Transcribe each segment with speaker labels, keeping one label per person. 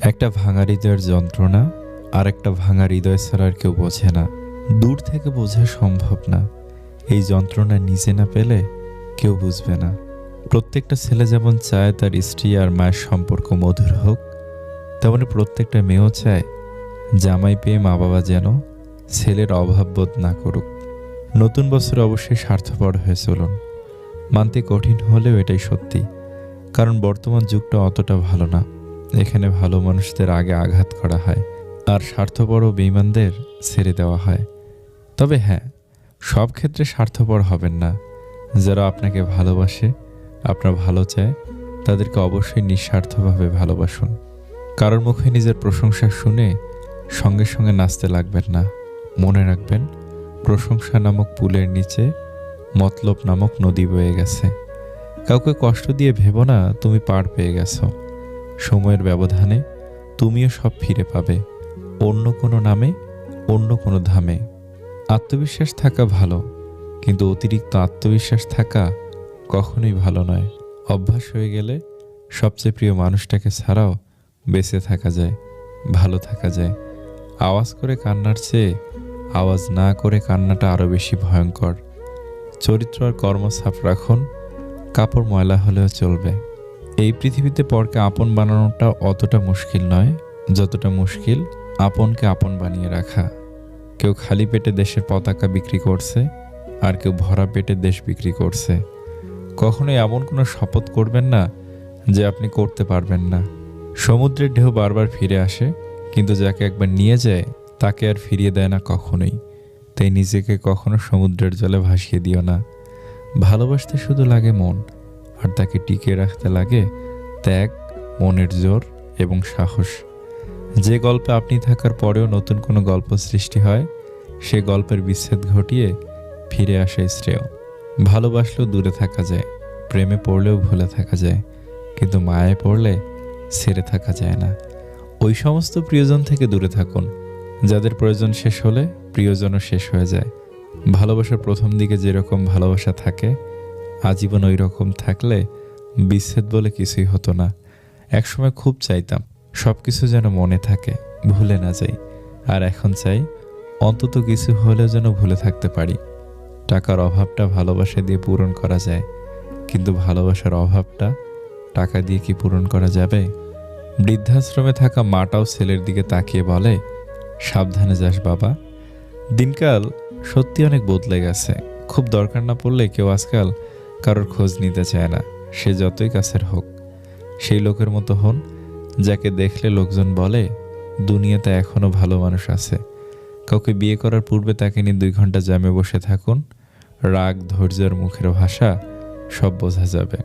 Speaker 1: একটা ভাঙা হৃদয়ের যন্ত্রণা আর একটা ভাঙা হৃদয় ছাড়া আর কেউ বোঝে না। দূর থেকে বোঝা সম্ভব না। এই যন্ত্রণা নিজে না পেলে কেউ বুঝবে না। প্রত্যেকটা ছেলে যেমন চায় তার স্ত্রী আর মায়ের সম্পর্ক মধুর হোক, তেমনি প্রত্যেকটা মেয়েও চায় জামাই পেয়ে মা বাবা যেন ছেলের অভাববোধ না করুক। নতুন বছর অবশ্যই স্বার্থপর হয়ে চলুন। মানতে কঠিন হলেও এটাই সত্যি, কারণ বর্তমান যুগটা অতটা ভালো না। এখানে ভালো মানুষদের আগে আঘাত করা হয় আর স্বার্থপর ও বেইমানদের ছেড়ে দেওয়া হয়। তবে হ্যাঁ সব ক্ষেত্রে স্বার্থপর হবেন না। যারা আপনাকে ভালোবাসে, আপনার ভালো চায়, তাদেরকে অবশ্যই নিঃস্বার্থভাবে ভালোবাসুন। কারোর মুখে নিজের প্রশংসা শুনে সঙ্গে সঙ্গে নাচতে লাগবেন না। মনে রাখবেন, প্রশংসা নামক পুলের নিচে মতলব নামক নদী বয়ে গেছে। কাউকে কষ্ট দিয়ে ভেবো না, তুমি পার পেয়ে গেছো। সময়ের ব্যবধানে তুমিও সব ফিরে পাবে, অন্য কোনো নামে, অন্য কোনো ধামে। আত্মবিশ্বাস থাকা ভালো, কিন্তু অতিরিক্ত আত্মবিশ্বাস থাকা কখনোই ভালো নয়। অভ্যাস হয়ে গেলে সবচেয়ে প্রিয় মানুষটাকে ছাড়াও বেঁচে থাকা যায়, ভালো থাকা যায়। আওয়াজ করে কান্নার চেয়ে আওয়াজ না করে কান্নাটা আরও বেশি ভয়ঙ্কর। চরিত্র আর কর্ম সাফ রাখুন, কাপড় ময়লা হলেও চলবে। এই পৃথিবীতে পরকে আপন বানানোটা অতটা মুশকিল নয়। যতটা মুশকিল, আপনকে আপন বানিয়ে রাখা। কেউ খালি পেটে দেশের পতাকা বিক্রি করছে, আর কেউ ভরা পেটে দেশ বিক্রি করছে। কখনোই এমন কোনো শপথ করবেন না যে আপনি করতে পারবেন না। সমুদ্রের ঢেউ বারবার ফিরে আসে, কিন্তু যাকে একবার নিয়ে যায়, তাকে আর ফিরিয়ে দেয় না কখনোই। তাই নিজেকে কখনো সমুদ্রের জলে ভাসিয়ে দিও না। ভালোবাসতে শুধু লাগে মন। আর তাকে টিকিয়ে রাখতে লাগে ত্যাগ, মনের জোর এবং সাহস। যে গল্পে আপনি থাকার পরেও নতুন কোনো গল্প সৃষ্টি হয়, সে গল্পের বিচ্ছেদ ঘটিয়ে ফিরে আসে শ্রেয়। ভালোবাসলেও দূরে থাকা যায়, প্রেমে পড়লেও ভুলে থাকা যায়, কিন্তু মায়ে পড়লে ছেড়ে থাকা যায় না। ওই সমস্ত প্রিয়জন থেকে দূরে থাকুন, যাদের প্রয়োজন শেষ হলে প্রিয়জনও শেষ হয়ে যায়। ভালোবাসার প্রথম দিকে যেরকম ভালোবাসা থাকে আজীবন ওই রকম থাকলে বিচ্ছেদ বলে কিছুই হতো না। একসময় খুব চাইতাম সব কিছু যেন মনে থাকে, ভুলে না যাই। আর এখন চাই অন্তত কিছু হলেও যেন ভুলে থাকতে পারি। টাকার অভাবটা ভালোবাসা দিয়ে পূরণ করা যায়। কিন্তু ভালোবাসার অভাবটা টাকা দিয়ে কি পূরণ করা যাবে? বৃদ্ধাশ্রমে থাকা মাটাও ছেলের দিকে তাকিয়ে বলে, সাবধানে যাস বাবা। দিনকাল সত্যি অনেক বদলে গেছে। খুব দরকার না পড়লে কেউ আজকাল কারোর খোঁজ নিতে চায় না। সে যতই কাছের হোক, সেই লোকের মতো হন, যাকে দেখলে লোকজন বলে, দুনিয়াতে এখনও ভালো মানুষ আছে। কাউকে বিয়ে করার পূর্বে তাকে নিয়ে দুই ঘণ্টা জামে বসে থাকুন। রাগ, ধৈর্যের মুখের ভাষা, সব বোঝা যাবে।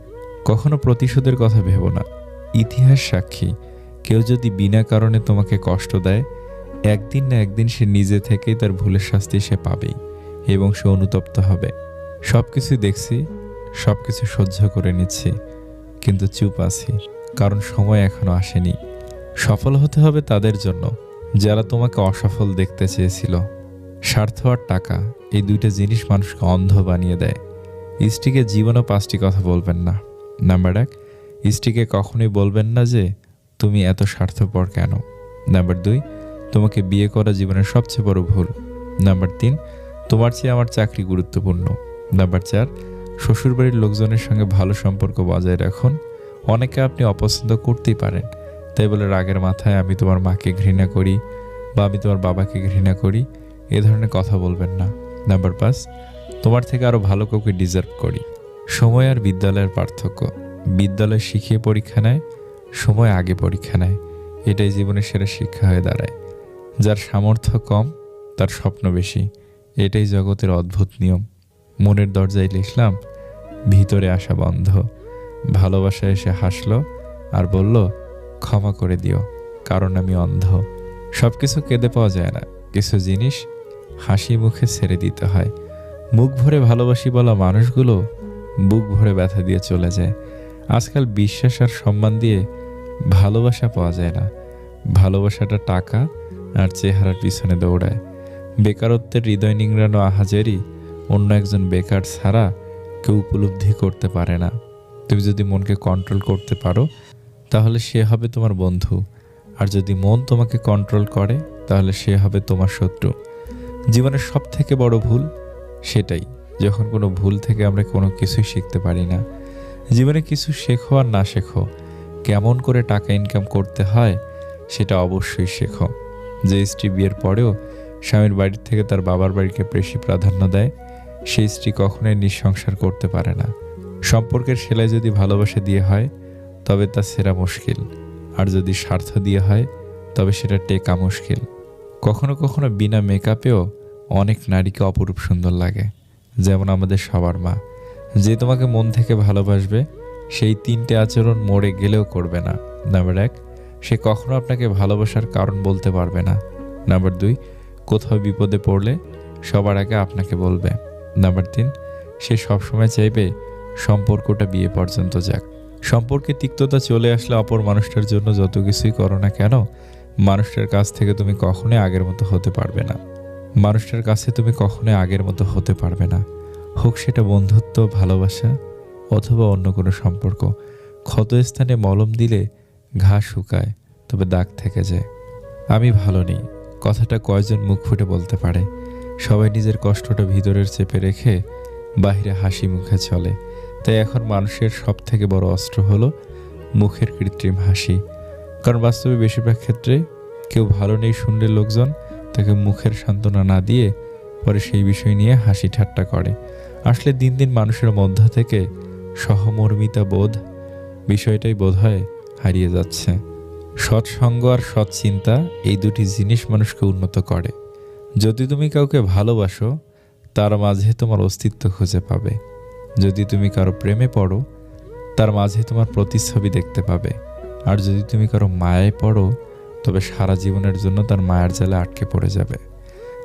Speaker 1: কখনো প্রতিশোধের কথা ভেবো না। ইতিহাস সাক্ষী। কেউ যদি বিনা কারণে তোমাকে কষ্ট দেয়, একদিন না একদিন সে নিজে থেকেই তার ভুলের শাস্তি সে পাবেই এবং সে অনুতপ্ত হবে। সব কিছু দেখছি সব কিছু সহ্য করে নিচ্ছি, কিন্তু চুপ আছি, কারণ সময় এখনও আসেনি। সফল হতে হবে তাদের জন্য, যারা তোমাকে অসফল দেখতে চেয়েছিল। স্বার্থ আর টাকা, এই দুইটা জিনিস মানুষকে অন্ধ বানিয়ে দেয়। স্ত্রীকে জীবনও পাঁচটি কথা বলবেন না। নাম্বার এক, স্ত্রীকে কখনোই বলবেন না যে, তুমি এত স্বার্থপর কেন? নাম্বার দুই, তোমাকে বিয়ে করা জীবনের সবচেয়ে বড় ভুল? নাম্বার তিন, তোমার চেয়ে আমার চাকরি গুরুত্বপূর্ণ? নাম্বার চার শ্বশুরবাড়ির লোকজনের সঙ্গে ভালো সম্পর্ক বজায় রাখুন। অনেকে আপনি অপছন্দ করতেই পারেন। তাই বলে রাগের মাথায় আমি তোমার মাকে ঘৃণা করি বা আমি তোমার বাবাকে ঘৃণা করি, এ ধরনের কথা বলবেন না। নাম্বার পাঁচ, তোমার থেকে আরও ভালো কাউকে ডিজার্ভ করি। সময় আর বিদ্যালয়ের পার্থক্য। বিদ্যালয় শিখিয়ে পরীক্ষা নেয়, সময় আগে পরীক্ষা নেয়। এটাই জীবনের সেরা শিক্ষা হয়ে দাঁড়ায়। যার সামর্থ্য কম, তার স্বপ্ন বেশি। এটাই জগতের অদ্ভুত নিয়ম। মনের দরজায় লিখলাম, ভিতরে আসা বন্ধ। ভালোবাসা এসে হাসলো আর বলল, ক্ষমা করে দিও, কারণ আমি অন্ধ। সব কিছু কেঁদে পাওয়া যায় না। কিছু জিনিস হাসি মুখে ছেড়ে দিতে হয়। মুখ ভরে ভালোবাসি বলা মানুষগুলো বুক ভরে ব্যথা দিয়ে চলে যায়। আজকাল বিশ্বাস আর সম্মান দিয়ে ভালোবাসা পাওয়া যায় না। ভালোবাসাটা টাকা আর চেহারার পিছনে দৌড়ায়। বেকারত্বের হৃদয় নিংড়ানো আহাজারি অন্য একজন বেকার ছাড়া কেউ উপলব্ধি করতে পারে না। তুমি যদি মনকে কন্ট্রোল করতে পারো, তাহলে সে হবে তোমার বন্ধু। আর যদি মন তোমাকে কন্ট্রোল করে, তাহলে সে হবে তোমার শত্রু। জীবনের সব থেকে বড় ভুল সেটাই, যখন কোনো ভুল থেকে আমরা কোনো কিছুই শিখতে পারি না। জীবনে কিছু শেখো আর না শেখো, কেমন করে টাকা ইনকাম করতে হয়, সেটা অবশ্যই শেখো। যে স্ত্রী বিয়ের পরেও স্বামীর বাড়ির থেকে তার বাবার বাড়িকে বেশি প্রাধান্য দেয় সেই স্ত্রী কখনোই নিঃসংসার করতে পারে না। সম্পর্কের সেলাই যদি ভালোবাসা দিয়ে হয়, তবে তা সেরা মুশকিল। আর যদি স্বার্থ দিয়ে হয়, তবে সেটা টেকা মুশকিল। কখনো কখনো বিনা মেকআপেও অনেক নারীকে অপরূপ সুন্দর লাগে, যেমন আমাদের সবার মা। যে তোমাকে মন থেকে ভালোবাসবে, সেই তিনটে আচরণ মরে গেলেও করবে না। নাম্বার এক, সে কখনো আপনাকে ভালোবাসার কারণ বলতে পারবে না। নাম্বার দুই, কোথাও বিপদে পড়লে সবার আগে আপনাকে বলবে। নাম্বার তিন, সে সবসময় চাইবে সম্পর্কটা বিয়ে পর্যন্ত যাক। সম্পর্কে তিক্ততা চলে আসলে অপর মানুষটার জন্য যত কিছুই করো না কেন, মানুষটার কাছ থেকে তুমি কখনোই আগের মতো হতে পারবে না। মানুষটার কাছে তুমি কখনোই আগের মতো হতে পারবে না। হোক সেটা বন্ধুত্ব, ভালোবাসা অথবা অন্য কোনো সম্পর্ক, ক্ষতস্থানে মলম দিলে ঘা শুকায়, তবে দাগ থেকে যায়। আমি ভালো নেই। কথাটা কয়জন মুখ ফুটে বলতে পারে? সবাই নিজের কষ্টটা ভিতরের চেপে রেখে বাহিরে হাসি মুখে চলে। তাই এখন মানুষের সব থেকে বড় অস্ত্র হলো মুখের কৃত্রিম হাসি। কারণ বাস্তবে বেশিরভাগ ক্ষেত্রে কেউ ভালো নেই শুনলে লোকজন তাকে মুখের সান্ত্বনা না দিয়ে পরে সেই বিষয় নিয়ে হাসি ঠাট্টা করে। আসলে দিন দিন মানুষের মধ্য থেকে সহমর্মিতা বোধ বিষয়টাই বোধ হয় হারিয়ে যাচ্ছে। সৎসঙ্গ আর সৎ চিন্তা এই দুটি জিনিস মানুষকে উন্নত করে। যদি তুমি কাউকে ভালোবাসো, তার মাঝে তোমার অস্তিত্ব খুঁজে পাবে। যদি তুমি কারও প্রেমে পড়ো, তার মাঝে তোমার প্রতিচ্ছবি দেখতে পাবে। আর যদি তুমি কারও মায়ায় পড়ো, তবে সারা জীবনের জন্য তার মায়ের জালে আটকে পড়ে যাবে।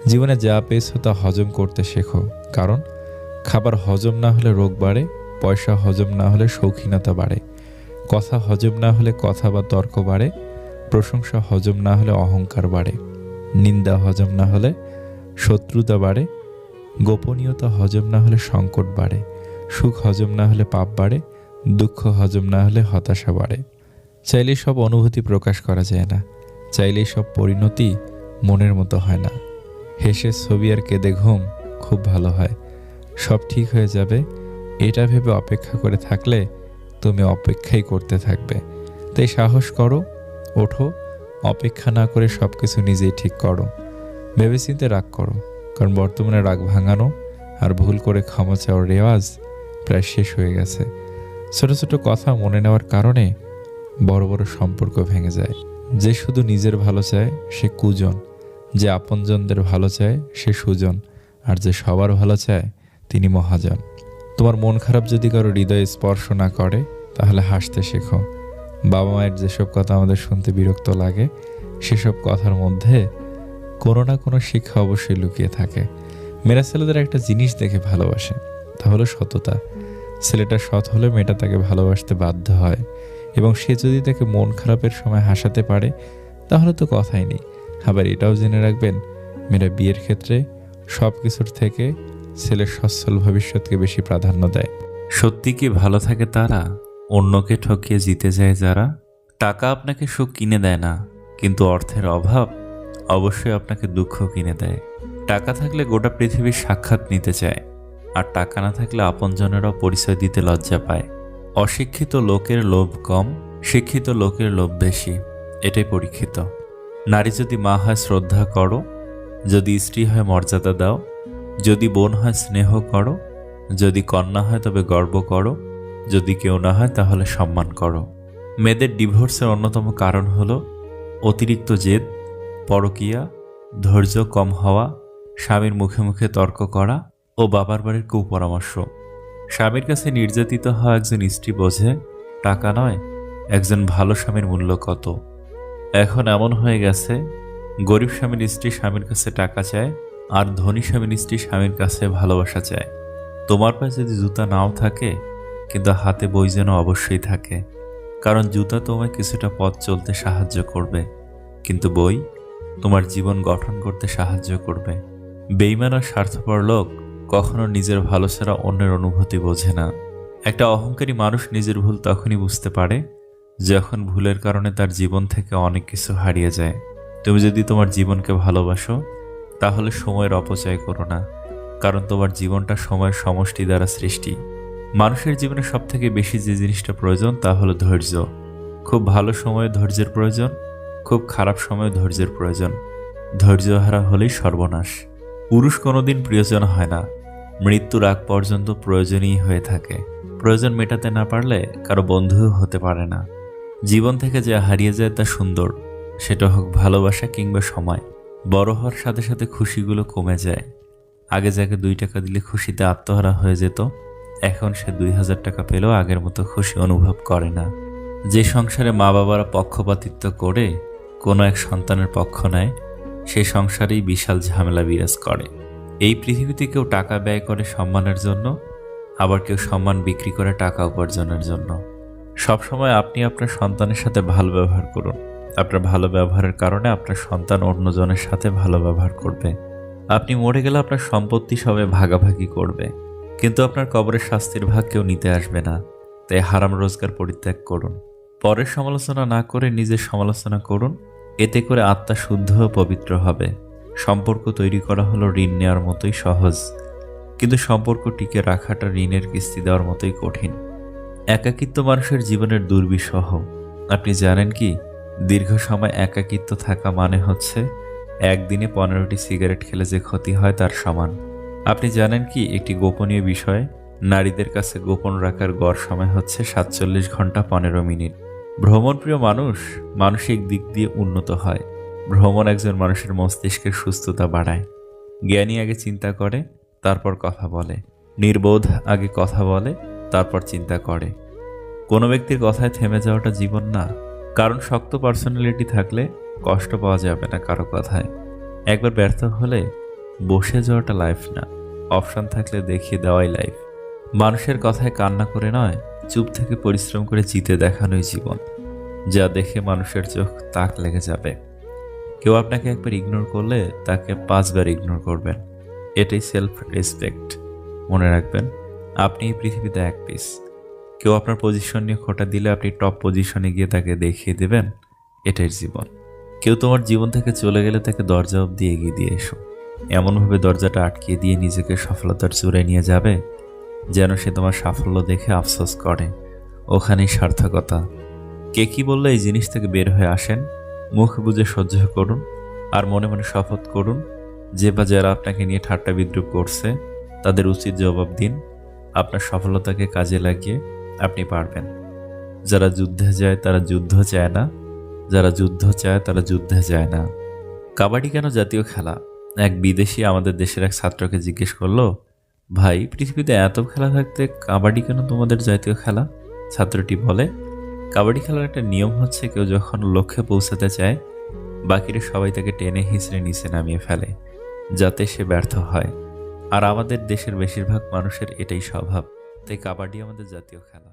Speaker 1: জীবনে যা পেয়েছ তা হজম করতে শেখো। কারণ, খাবার হজম না হলে রোগ বাড়ে, পয়সা হজম না হলে শৌখিনতা বাড়ে। কথা হজম না হলে কথা বা তর্ক বাড়ে, প্রশংসা হজম না হলে অহংকার বাড়ে। নিন্দা হজম না হলে শত্রুতা বাড়ে, গোপনীয়তা হজম না হলে সংকট বাড়ে, সুখ হজম না হলে পাপ বাড়ে, দুঃখ হজম না হলে হতাশা বাড়ে। চাইলে সব অনুভূতি প্রকাশ করা যায় না চাইলে সব পরিণতি মনের মতো হয় না। হেসে ছবি আর কেঁদে ঘুম খুব ভালো হয়। সব ঠিক হয়ে যাবে, এটা ভেবে অপেক্ষা করে থাকলে তুমি অপেক্ষাই করতে থাকবে। তাই সাহস করো, ওঠো অপেক্ষা না করে সব কিছু নিজেই ঠিক করো। ভেবেচিন্তে রাগ করো, কারণ বর্তমানে রাগ ভাঙানো আর ভুল করে ক্ষমা চাওয়ার রেওয়াজ প্রায় শেষ হয়ে গেছে। ছোট ছোট কথা মনে নেওয়ার কারণে বড় বড় সম্পর্ক ভেঙে যায়। যে শুধু নিজের ভালো চায়, সে কুজন। যে আপনজনদের ভালো চায়, সে সুজন। আর যে সবার ভালো চায়, তিনি মহাজন। তোমার মন খারাপ যদি কারও হৃদয়ে স্পর্শ না করে, তাহলে হাসতে শেখো। বাবা মায়ের যেসব কথা আমাদের শুনতে বিরক্ত লাগে, সেসব কথার মধ্যে কোনো না কোনো শিক্ষা অবশ্যই লুকিয়ে থাকে। মেয়েরা ছেলেদের একটা জিনিস দেখে ভালোবাসে, তা হলো সততা। ছেলেটা সৎ হলে মেয়েটা তাকে ভালোবাসতে বাধ্য হয় এবং সে যদি তাকে মন খারাপের সময় হাসাতে পারে, তাহলে তো কথাই নেই। আবার এটাও জেনে রাখবেন, মেয়েরা বিয়ের ক্ষেত্রে সব কিছুর থেকে ছেলের সচ্ছল ভবিষ্যৎকে বেশি প্রাধান্য দেয়।
Speaker 2: সত্যি কি ভালো থাকে তারা? অন্যকে ঠকিয়ে জিতে যায় যারা, টাকা আপনাকে সুখ কিনে দেয় না, কিন্তু অর্থের অভাব অবশ্যই আপনাকে দুঃখ কিনে দেয়। টাকা থাকলে গোটা পৃথিবীর সাক্ষাৎ নিতে চায়, আর টাকা না থাকলে আপনজনেরাও পরিচয় দিতে লজ্জা পায়। অশিক্ষিত লোকের লোভ কম, শিক্ষিত লোকের লোভ বেশি, এটাই পরীক্ষিত। নারী যদি মা হয় শ্রদ্ধা করো, যদি স্ত্রী হয় মর্যাদা দাও, যদি বোন হয় স্নেহ করো, যদি কন্যা হয় তবে গর্ব করো যদি কেউ না হয় তাহলে সম্মান করো। মেয়েদের ডিভোর্সের অন্যতম কারণ হল অতিরিক্ত জেদ, পরকিয়া, ধৈর্য কম হওয়া, স্বামীর মুখে মুখে তর্ক করা ও বাবার বাড়ির কুপরামর্শ স্বামীর কাছে নির্যাতিত হওয়া একজন স্ত্রী বোঝে, টাকা নয়, একজন ভালো স্বামীর মূল্য কত। এখন এমন হয়ে গেছে, গরিব স্বামীর স্ত্রী স্বামীর কাছে টাকা চায় আর ধনী স্বামীর স্ত্রী স্বামীর কাছে ভালোবাসা চায়। তোমার পায়ে যদি জুতা নাও থাকে কিন্তু হাতে বই যেন অবশ্যই থাকে। কারণ জুতা তোমায় কিছুটা পথ চলতে সাহায্য করবে, কিন্তু বই তোমার জীবন গঠন করতে সাহায্য করবে। বেইমান আর স্বার্থপর লোক কখনো নিজের ভালো ছাড়া অন্যের অনুভূতি বোঝে না। একটা অহংকারী মানুষ নিজের ভুল তখনই বুঝতে পারে, যখন ভুলের কারণে তার জীবন থেকে অনেক কিছু হারিয়ে যায়। তুমি যদি তোমার জীবনকে ভালোবাসো, তাহলে সময়ের অপচয় করো না, কারণ তোমার জীবনটা সময়ের সমষ্টি দ্বারা সৃষ্টি। মানুষের জীবনে সব থেকে বেশি যে জিনিসটা প্রয়োজন তা হলো ধৈর্য। খুব ভালো সময়ে ধৈর্যের প্রয়োজন, খুব খারাপ সময়ে ধৈর্যের প্রয়োজন। ধৈর্যহারা হলেই সর্বনাশ। পুরুষ কোনোদিন প্রিয়জন হয় না। মৃত্যুর আগ পর্যন্ত প্রয়োজনই হয়ে থাকে। প্রয়োজন মেটাতে না পারলে কারও বন্ধুও হতে পারে না। জীবন থেকে যা হারিয়ে যায় তা সুন্দর, সেটা হোক ভালোবাসা কিংবা সময়। বড় হওয়ার সাথে সাথে খুশিগুলো কমে যায়। আগে যাকে দুই টাকা দিলে খুশিতে আত্মহারা হয়ে যেত এখন সে দুই হাজার টাকা পেলেও আগের মতো খুশি অনুভব করে না। যে সংসারে মা বাবারা পক্ষপাতিত্ব করে, কোনো এক সন্তানের পক্ষ নেয়, সে সংসারেই বিশাল ঝামেলা বিরাজ করে। এই পৃথিবীতে কেউ টাকা ব্যয় করে সম্মানের জন্য, আবার কেউ সম্মান বিক্রি করে টাকা উপার্জনের জন্য। সবসময় আপনি আপনার সন্তানের সাথে ভালো ব্যবহার করুন। আপনার ভালো ব্যবহারের কারণে আপনার সন্তান অন্যজনের সাথে ভালো ব্যবহার করবে। আপনি মরে গেলে আপনার সম্পত্তি সবে ভাগাভাগি করবে। কিন্তু আপনার কবরের শাস্তির ভাগ কেউ নিতে আসবে না। তাই হারাম রোজগার পরিত্যাগ করুন। পরের সমালোচনা না করে নিজের সমালোচনা করুন। এতে করে আত্মা শুদ্ধ ও পবিত্র হবে। সম্পর্ক তৈরি করা হলো ঋণ নেওয়ার মতোই সহজ। কিন্তু সম্পর্ক টিকে রাখাটা ঋণের কিস্তি দেওয়ার মতোই কঠিন। একাকিত্ব মানুষের জীবনের দুর্বিষহ। আপনি জানেন কি, দীর্ঘ সময় একাকিত্ব থাকা মানে হচ্ছে, একদিনে পনেরোটি সিগারেট খেলে যে ক্ষতি হয় তার সমান। আপনি জানেন কি একটি গোপনীয় বিষয়? নারীদের কাছে গোপন রাখার গড় সময় হচ্ছে সাতচল্লিশ ঘণ্টা পনেরো মিনিট। ভ্রমণপ্রিয় মানুষ, মানসিক দিক দিয়ে উন্নত হয়। ভ্রমণ একজন মানুষের মস্তিষ্কের সুস্থতা বাড়ায়। জ্ঞানী আগে চিন্তা করে, তারপর কথা বলে। নির্বোধ আগে কথা বলে, তারপর চিন্তা করে। কোনো ব্যক্তির কথায় থেমে যাওয়াটা জীবন না। কারণ শক্ত পার্সোনালিটি থাকলে কষ্ট পাওয়া যাবে না কারও কথায়। একবার ব্যর্থ হলে বসে যাওয়াটা লাইফ না। অপশন থাকলে দেখিয়ে দেওয়াই লাইফ মানুষের কথায় কান্না করে নয়, চুপ থেকে পরিশ্রম করে জিতে দেখানোই জীবন। যা দেখে মানুষের চোখ তাক লেগে যাবে। কেউ আপনাকে একবার ইগনোর করলে তাকে পাঁচবার ইগনোর করবেন। এটাই সেলফ রেসপেক্ট মনে রাখবেন, আপনি এই পৃথিবীতে এক পিস কেউ আপনার পজিশন নিয়ে খোটা দিলে আপনি টপ পজিশনে গিয়ে তাকে দেখিয়ে দেবেন, এটাই জীবন। কেউ তোমার জীবন থেকে চলে গেলে তাকে দরজা অবধি এগিয়ে দিয়ে এসো। এমনভাবে দরজাটা আটকিয়ে দিয়ে নিজেকে সফলতার চূড়ায় নিয়ে যাবে যেন সে তোমার সাফল্য দেখে আফসোস করে। ওখানেই সার্থকতা। কে কি বললে এই জিনিস থেকে বের হয়ে আসেন? মুখ বুঝে সহ্য করুন আর মনে মনে শপথ করুন, যে বা যারা আপনাকে নিয়ে ঠাট্টা বিদ্রুপ করছে, তাদের উচিত জবাব দিন। আপনার সফলতাকে কাজে লাগিয়ে আপনি পারবেন। যারা যুদ্ধে যায়, তারা যুদ্ধ চায় না। যারা যুদ্ধ চায়, তারা যুদ্ধে যায় না। কাবাডি কেন জাতীয় খেলা? এক বিদেশি আমাদের দেশের এক ছাত্রকে জিজ্ঞেস করল, ভাই, পৃথিবীতে এত খেলা থাকতে কাবাডি কেন তোমাদের জাতীয় খেলা? ছাত্রটি বলে, কাবাডি খেলার একটা নিয়ম হচ্ছে কেউ যখন লক্ষ্যে পৌঁছাতে চায়, বাকিরা সবাই তাকে টেনে হিঁচড়ে নিচে নামিয়ে ফেলে, যাতে সে ব্যর্থ হয়। আর আমাদের দেশের বেশিরভাগ মানুষের এটাই স্বভাব। তাই কাবাডি আমাদের জাতীয় খেলা।